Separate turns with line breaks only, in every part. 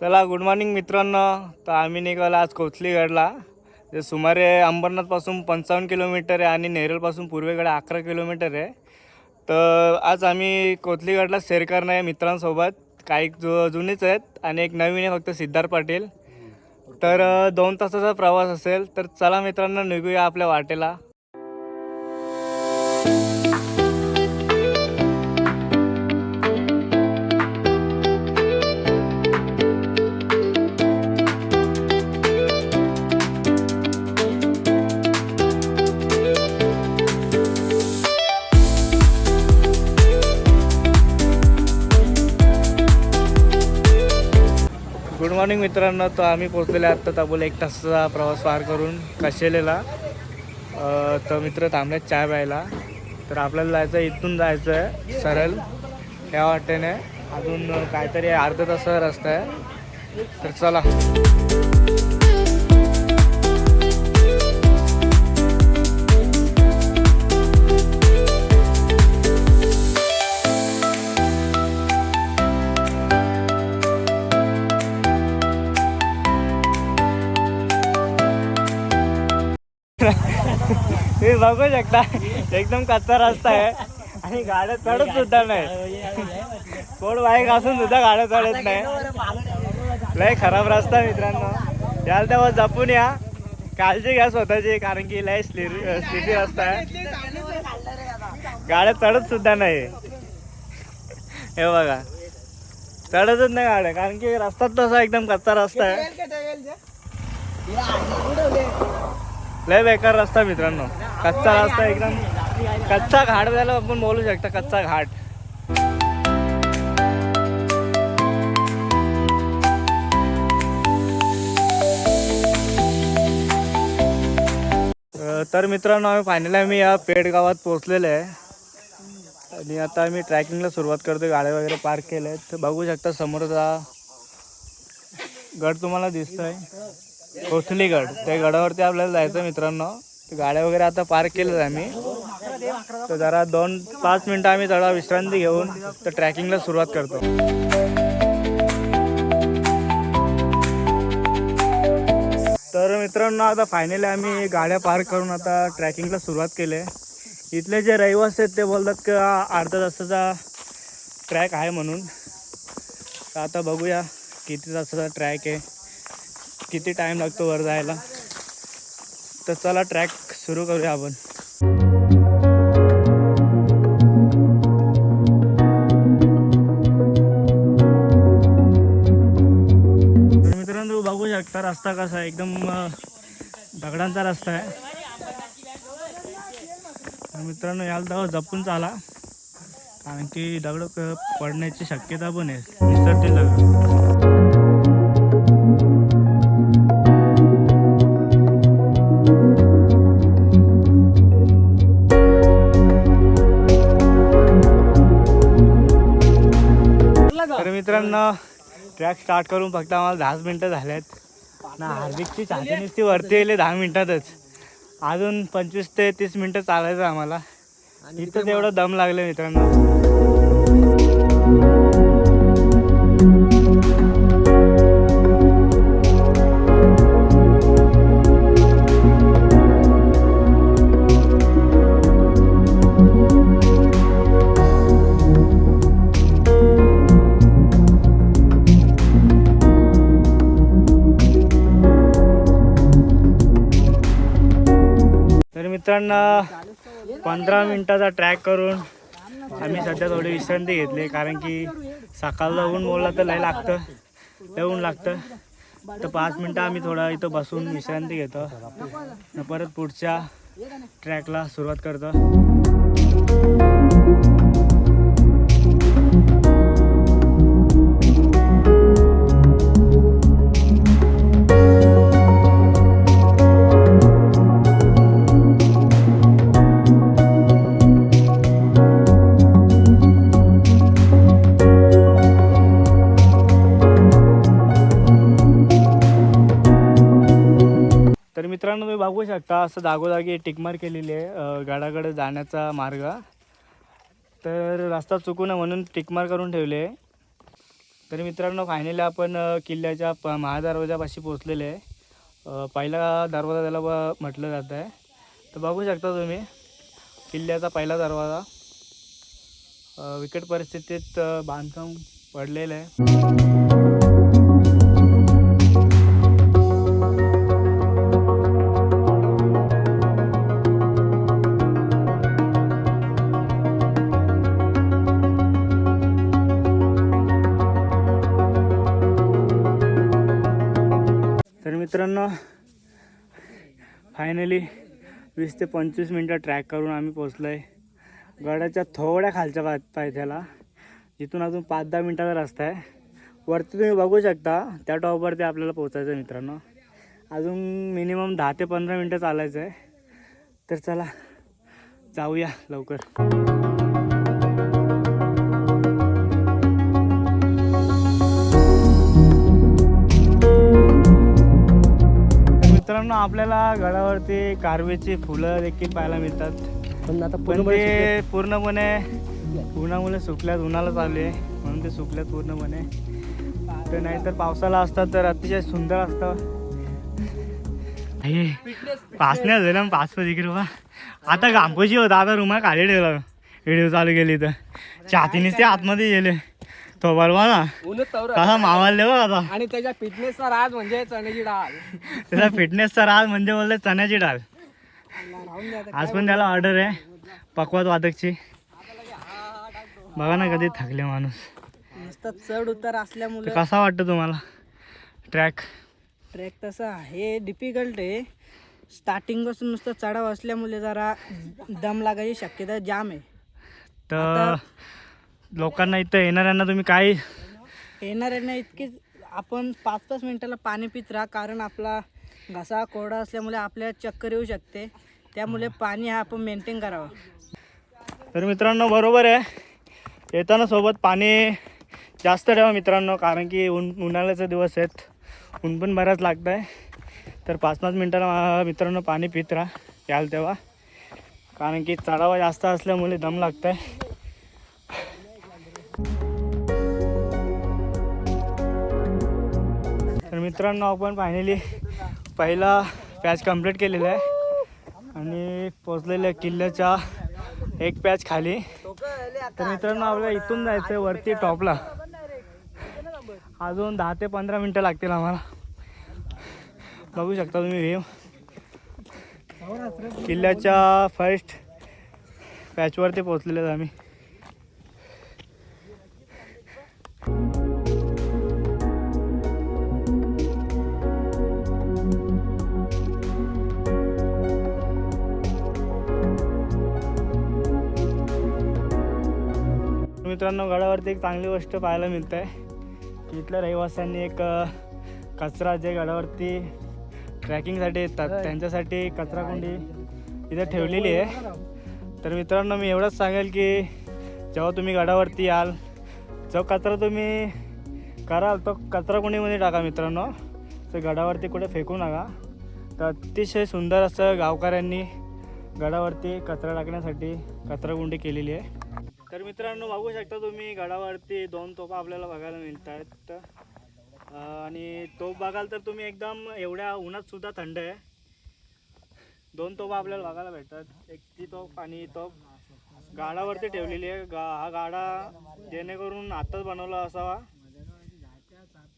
चला good morning मित्रांनो. तर आम्ही निघालो आज कोथलीगडला. जे सुमारे अंबरनाथपासून पंचावन्न किलोमीटर आहे आणि नेरळपासून पूर्वेकडे अकरा किलोमीटर आहे. तर आज आम्ही कोथलीगडला सैर करणार आहे मित्रांसोबत. काही जु जुनेच आहेत आणि एक नवीन आहे फक्त सिद्धार्थ पाटील. तर दोन तासाचा प्रवास असेल. तर चला मित्रांनो निघूया आपल्या वाटेला. मॉर्निंग मित्रांनो. तर आम्ही पोहोचलेले आत्ता ताबोल एक तासाचा प्रवास पार करून कशेलेला. तर मित्र थांबलेत चाय प्यायला. तर आपल्याला जायचं आहे इथून जायचं आहे सरळ. ह्या वाटेने. अजून काहीतरी अर्धा तासाचा रस्ता आहे. तर चला. बघू शकता. एकदम कच्चा रस्ता आहे. आणि गाड्या चढत सुद्धा नाही. कोण बाईक असून सुद्धा गाड्या चढत नाही. लय खराब रस्ता मित्रांनो. याल तेव्हा जपून या. काळजी घ्या स्वतःची कारण की लय स्लिरी स्लिपी रस्ता आहे. गाड्या चढत सुद्धा नाही. हे बघा. चढतच नाही गाड्या कारण की रस्ता तसा एकदम कच्चा रस्ता आहे. लय बेकार रस्ता मित्रांनो. कच्चा रस्ता एकदम कच्चा घाट त्याला आपण बोलू शकता कच्चा घाट. तर मित्रांनो आम्ही फायनली आम्ही या पेड गावात पोहोचलेलो आहे. आणि आता आम्ही ट्रॅकिंगला सुरुवात करतो गाड्या वगैरे पार्क केल्या आहेत तर बघू शकता समोरचा गड तुम्हाला दिसतोय. कोथलीगड. त्या गडावरती आपल्याला जायचं मित्रांनो. गाड्या वगैरे आता पार्क केल्यात आम्ही. तर जरा दोन पाच मिनटं आम्ही जरा विश्रांती घेऊन तर ट्रॅकिंगला सुरुवात करतो. तर मित्रांनो आता फायनली आम्ही गाड्या पार्क करून आता ट्रॅकिंगला सुरुवात केली. आहे इथले जे रहिवासी आहेत ते बोलतात की अर्धा तासाचा ट्रॅक आहे म्हणून. तर आता बघूया किती तासाचा ट्रॅक आहे. किती टाईम लागतो वर जायला? तर चला ट्रॅक सुरू करूया आपण. मित्रांनो तू बघू शकता रस्ता कसा आहे. एकदम दगडांचा रस्ता आहे. मित्रांनो याला तर जपून चाला. कारण की दगड पडण्याची शक्यता पण आहे. निसरतील दगड ट्रॅक स्टार्ट करून फक्त आम्हाला दहाच मिनटं झाल्यात ना हार्दिकची छाती नुसती वरती येईल दहा मिनिटातच. अजून पंचवीस ते तीस मिनटं चालायचं आम्हाला. इथं तेवढं दम लागलं मित्रांनो. मित्रांनो पंधरा मिनिटाचा ट्रॅक करून आम्ही सध्या थोडी विश्रांती घेतली कारण की सकाळला ऊन बोलला तर लय लागतं लय ऊन लागतं. तर पाच मिनटं आम्ही थोडं इथं बसून विश्रांती घेतो. परत पुढच्या ट्रॅकला सुरुवात करतो. मित्रांनो तुम्ही बघू शकता असं जागोजागी टिकमार केलेली आहे गडाकडे जाण्याचा मार्ग. तर रस्ता चुकू नये म्हणून टिकमार करून ठेवले. आहे तर मित्रांनो फायनली आपण किल्ल्याच्या प महादरवाजापाशी पोचलेले आहे. पहिला दरवाजा त्याला ब म्हटलं जातं आहे. तर बघू शकता तुम्ही किल्ल्याचा पहिला दरवाजा. विकट परिस्थितीत बांधकाम पडलेलं आहे. फायनली वीस ते पंचवीस मिनटं ट्रॅक करून आम्ही पोचलो आहे गडाच्या थोड्या खालच्या पा पायथ्याला. इथून अजून पाच दहा मिनटाचा रस्ता आहे. वरती तुम्ही बघू शकता त्या टॉपवरती आपल्याला पोचायचं आहे मित्रांनो. अजून मिनिमम दहा ते पंधरा मिनटं चालायचं आहे तर चला जाऊया लवकर. आपल्याला गडावरती कारवेची फुलं देखील पाहायला मिळतात.
पण आता
पण ते पूर्णपणे उन्हामुळे सुकल्यात उन्हाला चालू आहे. म्हणून ते सुकल्यात पूर्णपणे. तर नाहीतर पावसाला असतात तर अतिशय सुंदर असतं. हे पाच नाही झालं ना पाच इकडे बा आता घामपोशी होता आता रुमाल खाली ठेवला. व्हिडिओ चालू केली तर. छातीनेच ते आतमध्ये गेले. तो बरोबर ना?
ऊन तवर.
कसा मावाले बघ आता.
आणि त्याच्या फिटनेसचा राज म्हणजे चण्याची डाळ.
त्याचा फिटनेसचा राज म्हणजे बोलले चण्याची डाळ. आज पण त्याला ऑर्डर आहे. पकवात वादकची. बघा ना कधी थकले माणूस.
नुसतं चढ उतार
तर
असल्यामुळे
कसा वाटतं तुम्हाला? ट्रॅक
ट्रेक तसा हे डिफिकल्ट आहे. स्टार्टिंगपासून नुसतं चढाव असल्यामुळे जरा दम लागायची शक्यता जाम आहे.
तर लोकांना इथं येणाऱ्यांना तुम्ही काय
येणाऱ्यांना इतकीच आपण पाच पाच मिनिटाला पाणी पित राहा कारण आपला घसा कोरडा असल्यामुळे आपल्याला चक्कर येऊ शकते. त्यामुळे पाणी हा आपण मेंटेन करावं.
तर मित्रांनो बरोबर आहे. येताना सोबत पाणी जास्त ठेवा मित्रांनो कारण की ऊन उन्हाळ्याचे दिवस आहेत. ऊन पण बऱ्याच लागत आहे तर पाच पाच मिनटाला मित्रांनो पाणी पित राहा. याल तेव्हा. कारण की चढावा जास्त असल्यामुळे दम लागत आहे मित्रांनो आपण फायनली पहिला पॅच कंप्लीट केलेला आहे. आणि पोचलेलं आहे किल्ल्याच्या एक पॅच खाली. तर मित्रांनो आपल्याला इथून जायचं आहे वरती टॉपला अजून दहा ते पंधरा मिनटं लागतील आम्हाला. बघू शकता तुम्ही व्ह्यू किल्ल्याच्या फर्स्ट पॅचवरती पोचलेले आहेत आम्ही. मित्रांनो गडावरती एक चांगली गोष्ट पाहायला मिळत आहे की इथल्या रहिवाशांनी एक कचरा जे गडावरती ट्रॅकिंगसाठी येतात त्यांच्यासाठी कचरा कुंडी इथे ठेवलेली आहे. तर मित्रांनो मी एवढंच सांगेल की जेव्हा तुम्ही गडावरती याल जो कचरा तुम्ही कराल तो कचरा कुंडीमध्ये टाका मित्रांनो. तर गडावरती कुठे फेकू नका. तर अतिशय सुंदर असं गावकऱ्यांनी गडावरती कचरा टाकण्यासाठी कचराकुंडी केलेली आहे. तर मित्रांनो बघू शकता तुम्ही गडावरती दोन तोफा आपल्याला बघायला मिळतात आणि तोप बघाल तर तुम्ही एकदम एवढ्या उन्हात सुद्धा थंड आहे. दोन तोपा आपल्याला बघायला भेटतात एक ती तोप आणि तोप गाडावरती ठेवलेली आहे. गा हा गाडा जेणेकरून आताच बनवला असावा.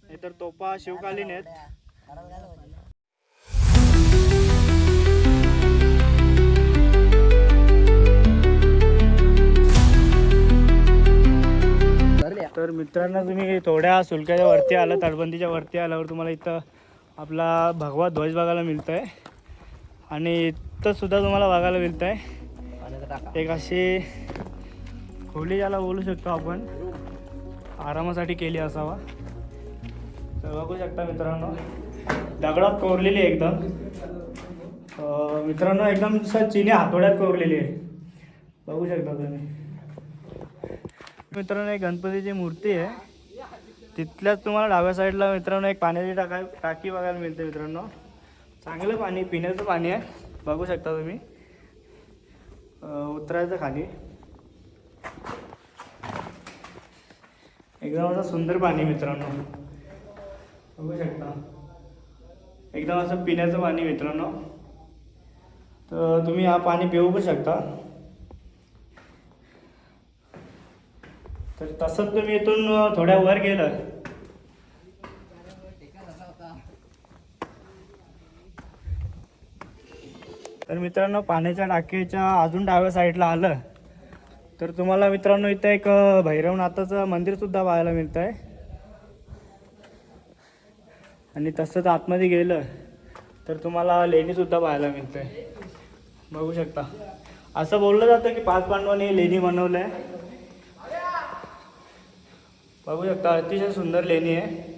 नाहीतर तोपा शिवकालीन आहेत. तर मित्रांनो तुम्ही थोड्या सुलक्याच्या वरती आलं तटबंदीच्या वरती आल्यावर तुम्हाला इथं आपला भगवा ध्वज बघायला मिळतं आहे आणि इथं सुद्धा तुम्हाला बघायला मिळतं आहे एक अशी खोली ज्याला बोलू शकतो आपण. आरामासाठी केली असावा. तर बघू शकता मित्रांनो दगडात कोरलेली आहे एकदम. मित्रांनो एकदम चिनी हातोड्यात कोरलेली आहे. बघू शकता तुम्ही. मित्रांनो एक गणपतीची मूर्ती आहे. तिथल्याच तुम्हाला डाव्या साईडला मित्रांनो एक पाण्याची टाका टाकी बघायला मिळते मित्रांनो. चांगलं पाणी पिण्याचं पाणी आहे. बघू शकता तुम्ही. उतरायचं खाली. एकदम असं सुंदर पाणी मित्रांनो. बघू शकता. एकदम असं पिण्याचं पाणी मित्रांनो. तर तुम्ही हा पाणी पिऊ पण शकता. तर तसंच तुम्ही इथून थोड्या वर गेलं. तर मित्रांनो पाण्याच्या टाकीच्या अजून डाव्या साईडला आलं. तर तुम्हाला मित्रांनो इथं एक भैरवनाथाचं मंदिर सुद्धा पाहायला मिळतं आहे आणि तसंच आतमध्ये गेलं तर तुम्हाला लेणी सुद्धा पाहायला आहे बघू शकता. असं बोललं जातं की पाच पांडवांनी लेणी बनवलं आहे बघू शकता अतिशय सुंदर लेणी आहे.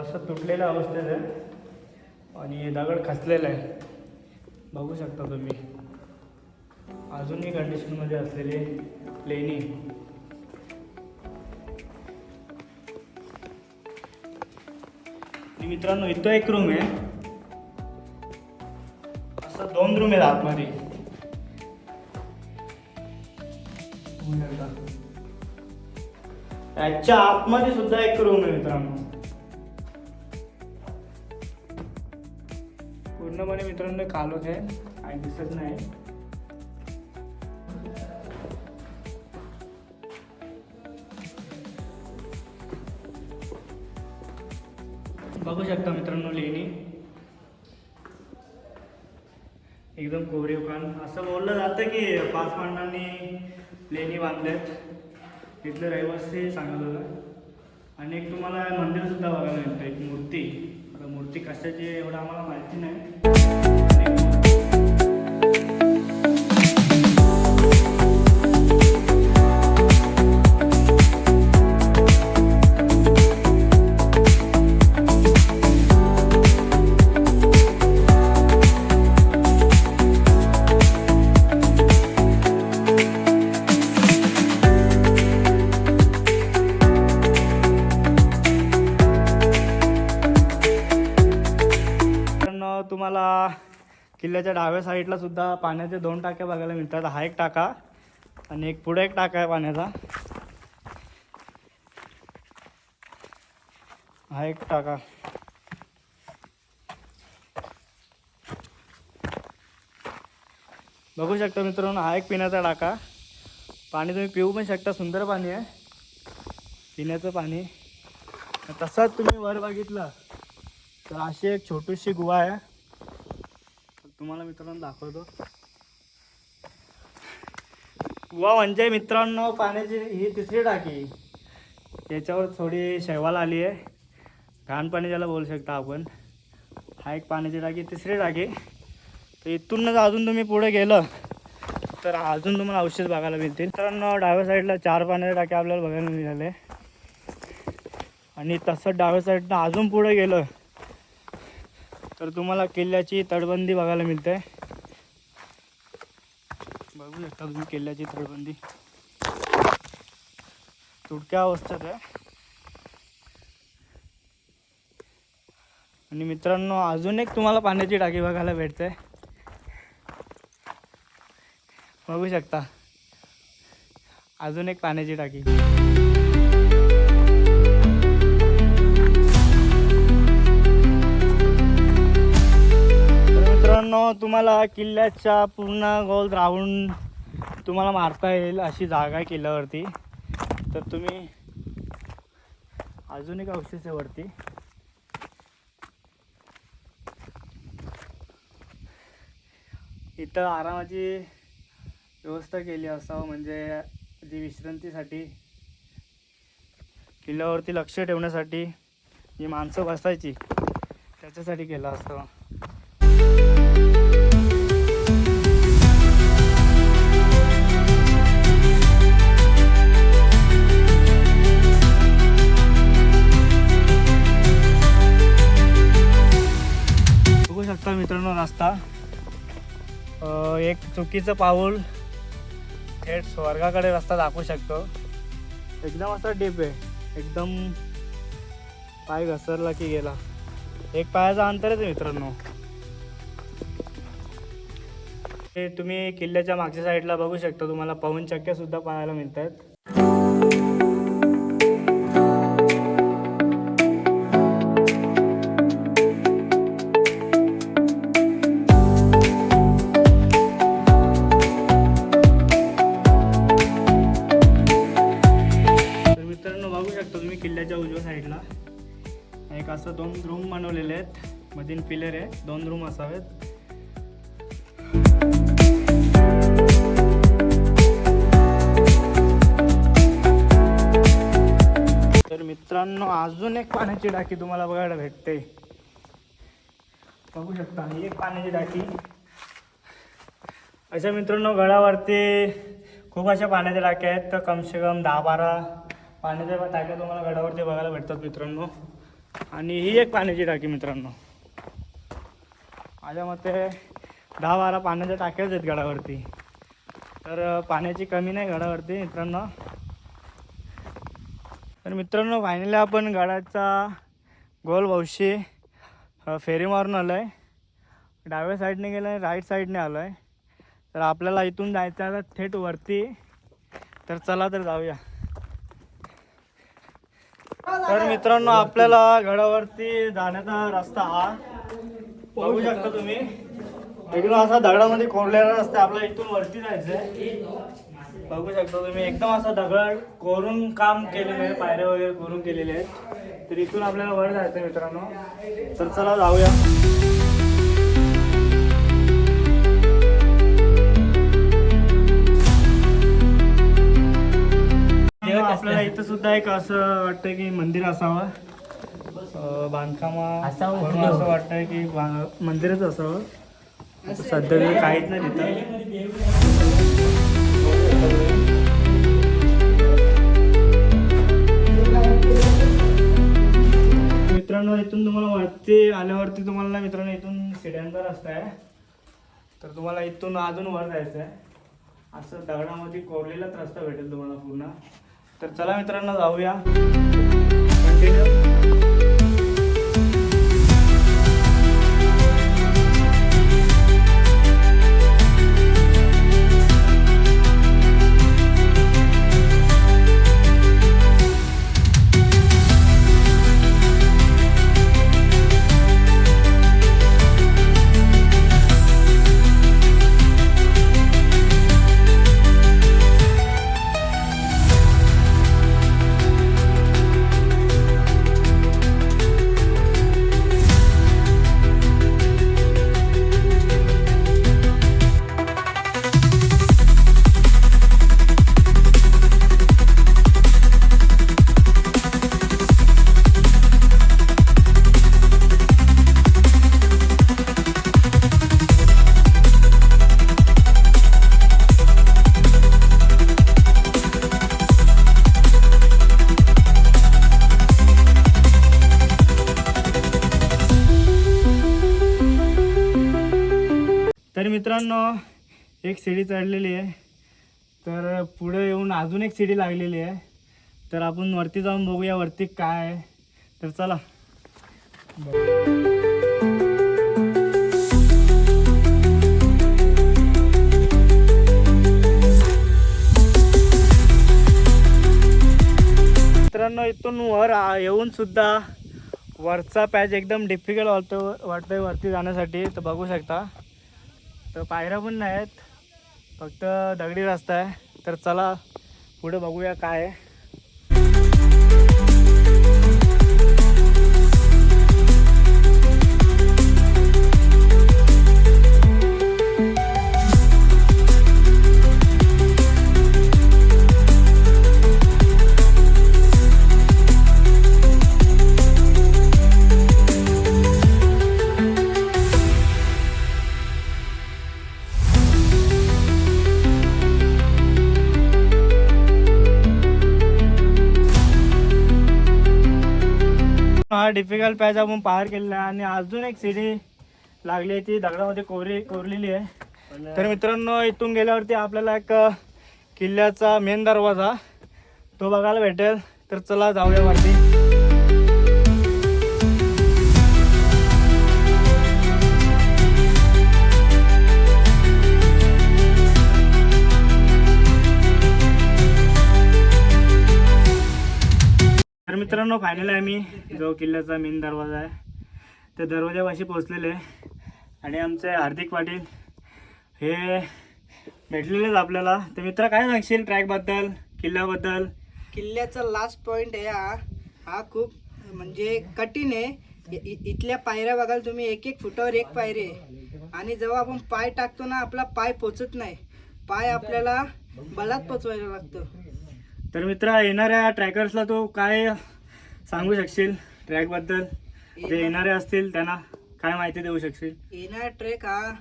असं तुटलेल्या अवस्थेत आहे. आणि दगड खचलेला आहे. बघू शकता तुम्ही. अजूनही कंडिशनमध्ये असलेली लेणी. मित्रांनो इथं एक रूम आहे. असं दोन रूम आहेत आतमध्ये. बघू याच्या आतमध्ये सुद्धा एक रूम आहे मित्रांनो. पूर्णपणे मित्रांनो कालोख आहे आणि दिसत नाही. बघू शकता मित्रांनो लेणी. एकदम कोरीवकान असं बोललं जातं की पाच पांडांनी लेणी बांधल्यात तिथलं रहिवासी सांगितलं होतं आणि एक तुम्हाला मंदिरसुद्धा बघायला मिळतं एक मूर्ती. आता मूर्ती कशाची आहे एवढं आम्हाला माहिती नाही. डाव्या साईडला सुद्धा पाण्याचे दोन टाक्या बघायला मिळतात. हा एक टाका आणि एक पुढे एक टाका आहे पाण्याचा. हा एक टाका. बघू शकता मित्रांनो हा एक पिण्याचा टाका. पाणी तुम्ही पिऊ पण शकता सुंदर पाणी आहे. पिण्याचं पाणी. तसंच तुम्ही वर बघितलं तर अशी एक छोटीशी गुहा आहे. तुम्हाला मित्रांनो दाखवतो. वा म्हणजे मित्रांनो पाण्याची ही तिसरी टाकी. याच्यावर थोडी शैवाल आली आहे. घाण पाणी ज्याला बोलू शकता आपण. हा एक पाण्याची टाकी तिसरी टाकी. तर इथूनच अजून तुम्ही पुढे गेलं तर अजून तुम्हाला औषध बघायला मिळतील. मित्रांनो डाव्या साईडला चार पाण्याच्या टाक्या आपल्याला बघायला मिळाले आणि तसंच डाव्या साईडनं अजून पुढे गेलं तर तुम्हाला किल्ल्याची तटबंदी बघायला मिळते. बघू शकता तुम्ही किल्ल्याची तटबंदी. तुटक्या अवस्थेत आहे. आणि मित्रांनो अजून एक तुम्हाला पाण्याची टाकी बघायला भेटते. बघू शकता. अजून एक पाण्याची टाकी. मित्रांनो तुम्हाला किल्ल्याच्या पूर्ण गोल राहून तुम्हाला मारता येईल अशी जागा आहे किल्ल्यावरती. तर तुम्ही अजून एक अवशेष वरती. इथं आरामाची व्यवस्था केली असावं म्हणजे जी विश्रांतीसाठी किल्ल्यावरती लक्ष ठेवण्यासाठी जी माणसं बसायची त्याच्यासाठी केलं असतं. शकता मित्रांनो रस्ता एक चुकीचं पाऊल थेट स्वर्गाकडे रस्ता दाखवू शकतो. एकदम असा डीप आहे. एकदम पाय घसरला की गेला. एक पायाचा अंतरच आहे मित्रांनो. हे तुम्ही किल्ल्याच्या मागच्या साईडला बघू शकता. तुम्हाला पवन चक्क्या सुद्धा पाहायला मिळतात. तीन पिलर आहे. दोन रूम असावेत. तर मित्रांनो अजून एक पाण्याची टाकी तुम्हाला बघायला भेटते. बघू शकता एक पाण्याची टाकी अशा मित्रांनो गडावरती खूप अशा पाण्याच्या टाक्या आहेत. तर कमसे कम दहा बारा पाण्याच्या टाक्या तुम्हाला गडावरती बघायला भेटतात मित्रांनो. आणि ही एक पाण्याची टाकी मित्रांनो. माझ्या मते दहा बारा पाण्याच्या टाक्याच आहेत गडावरती. तर पाण्याची कमी नाही गडावरती मित्रांनो. तर मित्रांनो फायनली आपण गडाचा गोल भाऊशी फेरी मारून आलो आहे डाव्या साईडने गेलं आहे राईट साईडने आलो आहे तर आपल्याला इथून जायचं आहे आता थेट वरती. तर चला तर जाऊया. तर मित्रांनो आपल्याला गडावरती जाण्याचा रस्ता हा बघू शकता तुम्ही. एकदम असा दगडामध्ये कोरलेला असते आपला इथून वरती जायचंय. बघू शकता तुम्ही. एकदम असा दगड कोरून काम केलेलं आहे. पायऱ्या वगैरे कोरून केलेले आहेत. तर इथून आपल्याला वर जायचं मित्रांनो. तर चला जाऊया. आपल्याला इथं सुद्धा एक असं वाटतं की मंदिर असावं. बांधकामा असं वाटतंय की बा- मंदिरच असावं. सध्या काहीच नाही तिथं. मित्रांनो इथून तुम्हाला वरती आल्यावरती तुम्हाला ना मित्रांनो इथून सिड्यांचा रस्ता आहे. तर तुम्हाला इथून अजून वर जायचं आहे असं दगडामध्ये कोरलेलाच रस्ता भेटेल तुम्हाला पूर्ण. तर चला मित्रांनो जाऊया. कंटिन्यू मित्रांनो एक सीडी चढलेली आहे. तर पुढे येऊन अजून एक सीडी लागलेली आहे. तर आपण वरती जाऊन बघूया वरती काय आहे. तर चला. मित्रांनो इथून वर येऊन सुद्धा वरचा पॅच एकदम डिफिकल्ट वाटतो वाटतोय वरती जाण्यासाठी. तर बघू शकता. तर पायऱ्या पण नाही आहेत फक्त दगडी रस्ता आहे. तर चला पुढे बघूया काय आहे. डिफिकल्ट पॅच आपण पार केलेला आहे. आणि अजून एक सीडी लागली आहे ती दगडामध्ये कोरली कोरलेली आहे. तर मित्रांनो इथून गेल्यावरती आपल्याला एक किल्ल्याचा मेन दरवाजा तो बघायला भेटेल. तर चला जाऊया वरती. मित्रांनो फायनली आम्ही जो किल्ल्याचा मेन दरवाजा आहे त्या दरवाजापाशी पोचलेले आहे. आणि आमचे हार्दिक पाटील हे भेटलेलेच आपल्याला. तर मित्र काय सांगशील ट्रॅकबद्दल किल्ल्याबद्दल?
किल्ल्याचा लास्ट पॉईंट आहे हा. हा खूप म्हणजे कठीण आहे. इ- इ- इथल्या पायऱ्या बघाल तुम्ही एक एक फुटावर एक पायरी आहे. आणि जेव्हा आपण पाय टाकतो ना आपला पाय पोचत नाही. पाय आपल्याला बलात पोचवायला लागतो.
तर मित्र येणाऱ्या ट्रॅकर्सला तू काय सांगू शकशील? ट्रॅकबद्दल जे येणारे असतील त्यांना काय माहिती देऊ शकशील?
येणारा ट्रेक हा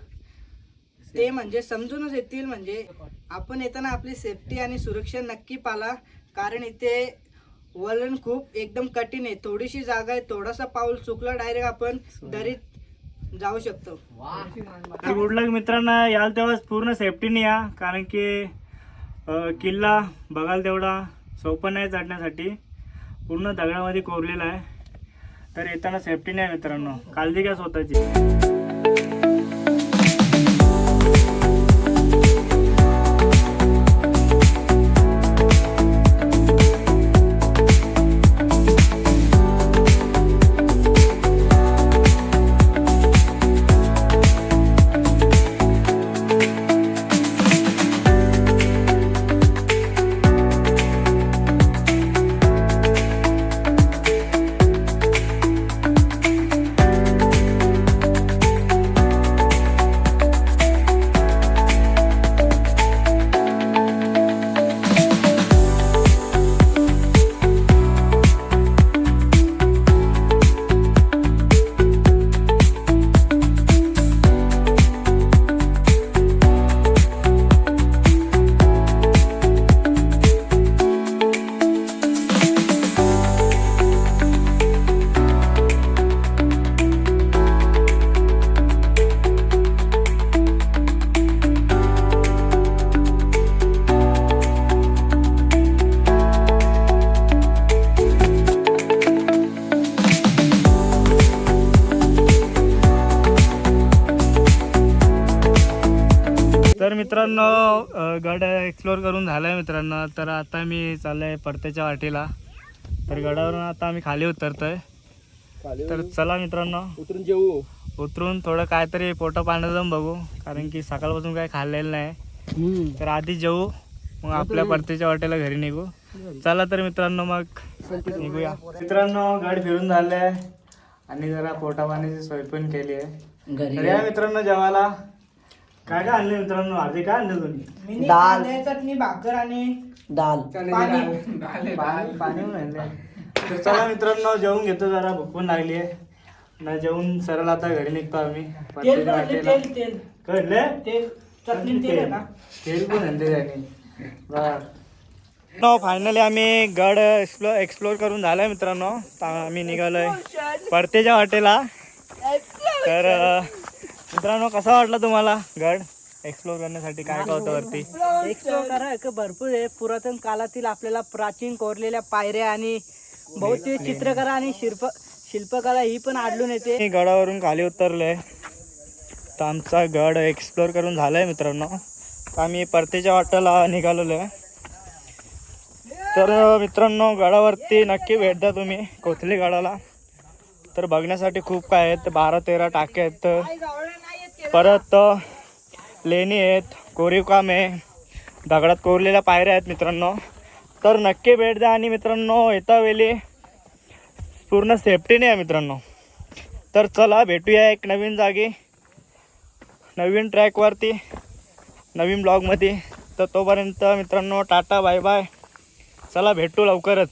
ते म्हणजे समजूनच येतील म्हणजे. आपण येताना आपली सेफ्टी आणि सुरक्षा नक्की पाला. कारण इथे वलन खूप एकदम कठीण आहे. थोडीशी जागा आहे थोडासा पाऊल चुकला डायरेक्ट आपण दरीत जाऊ शकतो.
तर गुडलक मित्रांना. याल तेव्हाच पूर्ण सेफ्टीने या. कारण की अ, किल्ला बघाल तेवढा सोपं नाही चढण्यासाठी पूर्ण दगडामध्ये कोरलेला आहे. तर येताना सेफ्टी नाही मित्रांनो. काळजी घ्या स्वतःची. मित्रांनो गड एक्सप्लोर करून झाला आहे मित्रांनो. तर आता मी चाललो आहे परत्याच्या वाटेला. तर गडावरून आता आम्ही खाली उतरतोय. तर चला मित्रांनो.
उतरून जेऊ.
उतरून थोडं काहीतरी पोटा पाण्याचं जाऊन बघू. कारण की सकाळपासून काही खाल्लेलं नाही. तर आधी जेवू मग आपल्या परतीच्या वाटेला घरी निघू. चला तर मित्रांनो मग निघूया. मित्रांनो गड फिरून झाले आणि जरा पोटा पाण्याची सोय पण केली आहे. तर या मित्रांनो जेवायला. काय काय आणले मित्रांनो? आधी काय आणलं तुम्ही?
दाल. चटणी भाकर आणि
दाल.
पाणी.
पाणी पाणी पण आणलंय. तर चला मित्रांनो जेवून घेतो जरा. भूक पण लागली आहे. ना जेवून सरळ आता घरी निघतो आम्ही.
तेल
परतीच्या
पण आणले,
वाटेला.
तेल तेल.
कळले?
तेल चटणी तेल आहे ना?
तेल पण आणते त्याने. नो फायनली आम्ही गड एक्सप्लोर एक्सप्लोर करून झालाय मित्रांनो. तर आम्ही निघालोय परतेच्या वाटेला तर अं, मित्रांनो कसा वाटला तुम्हाला गड एक्सप्लोर करण्यासाठी? काय काय होतं वरती?
एक्सप्लोर करा एक भरपूर आहे. पुरातन काळातील आपल्याला प्राचीन कोरलेल्या पायऱ्या आणि बहुतेक चित्रकला आणि शिल्प शिल्पकला ही पण आढळून येते.
मी गडावरून खाली उतरलोय. तर आमचा गड एक्सप्लोर करून झालाय मित्रांनो. तर आम्ही परतीच्या वाटेला निघालेलो आहे तर मित्रांनो गडावरती नक्की भेट द्या तुम्ही कोथली गडाला. तर बघण्यासाठी खूप काय आहेत बारा तेरा टाके आहेत. परत लेणी आहेत कोरीव काम आहे. दगडात कोरलेल्या पायऱ्या आहेत मित्रांनो. तर नक्की भेट द्या आणि मित्रांनो येता वेळी पूर्ण सेफ्टीने आहे मित्रांनो. तर चला भेटूया एक नवीन जागी नवीन ट्रॅकवरती नवीन ब्लॉगमध्ये तर तोपर्यंत मित्रांनो टाटा बाय बाय चला भेटू लवकरच.